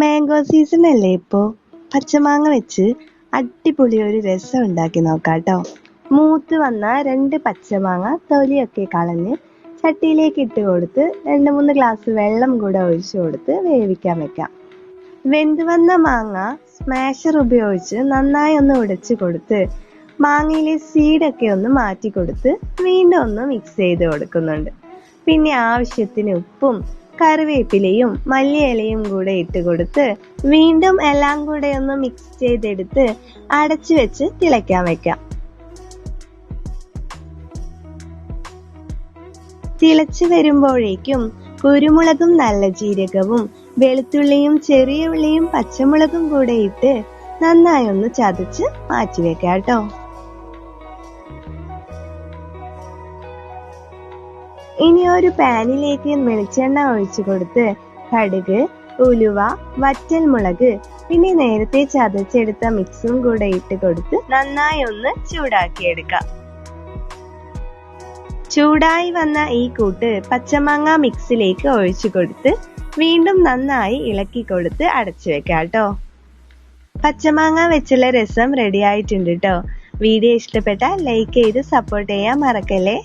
Mango season അല്ലേ ഇപ്പോ? പച്ചമാങ്ങ വെച്ച് അടിപൊളി ഒരു രസം ഉണ്ടാക്കി നോക്കാട്ടോ. മൂത്ത് വന്ന രണ്ട് പച്ചമാങ്ങ തൊലിയൊക്കെ കളഞ്ഞ് ചട്ടിയിലേക്ക് ഇട്ട് കൊടുത്ത് രണ്ട് മൂന്ന് ഗ്ലാസ് വെള്ളം കൂടെ ഒഴിച്ചു കൊടുത്ത് വേവിക്കാൻ വെക്കാം. വെന്ത് വന്ന മാങ്ങ സ്മാഷർ ഉപയോഗിച്ച് നന്നായി ഒന്ന് ഉടച്ചു കൊടുത്ത് മാങ്ങയിലെ സീഡൊക്കെ ഒന്ന് മാറ്റി കൊടുത്ത് വീണ്ടും ഒന്ന് മിക്സ് ചെയ്ത് കൊടുക്കുന്നുണ്ട്. പിന്നെ ആവശ്യത്തിന് ഉപ്പും കറിവേപ്പിലയും മല്ലിയിലയും കൂടെ ഇട്ട് കൊടുത്ത് വീണ്ടും എല്ലാം കൂടെ ഒന്ന് മിക്സ് ചെയ്തെടുത്ത് അടച്ചു വെച്ച് തിളയ്ക്കാൻ വെക്കാം. തിളച്ചു വരുമ്പോഴേക്കും കുരുമുളകും നല്ല ജീരകവും വെളുത്തുള്ളിയും ചെറിയ ഉള്ളിയും പച്ചമുളകും കൂടെ ഇട്ട് നന്നായി ഒന്ന് ചതച്ച് മാറ്റി വെക്കാം കേട്ടോ. ഇനി ഒരു പാനിലേക്ക് വെളിച്ചെണ്ണ ഒഴിച്ചു കൊടുത്ത് കടുക് ഉലുവ വറ്റൽ മുളക് പിന്നെ നേരത്തെ ചതച്ചെടുത്ത മിക്സും കൂടെ ഇട്ട് കൊടുത്ത് നന്നായി ഒന്ന് ചൂടാക്കിയെടുക്കാം. ചൂടായി വന്ന ഈ കൂട്ട് പച്ചമാങ്ങ മിക്സിലേക്ക് ഒഴിച്ചു കൊടുത്ത് വീണ്ടും നന്നായി ഇളക്കി കൊടുത്ത് അടച്ചു വെക്കാം കേട്ടോ. പച്ചമാങ്ങ വെച്ചുള്ള രസം റെഡി ആയിട്ടുണ്ട് കേട്ടോ. വീഡിയോ ഇഷ്ടപ്പെട്ടാൽ ലൈക്ക് ചെയ്ത് സപ്പോർട്ട് ചെയ്യാൻ മറക്കല്ലേ?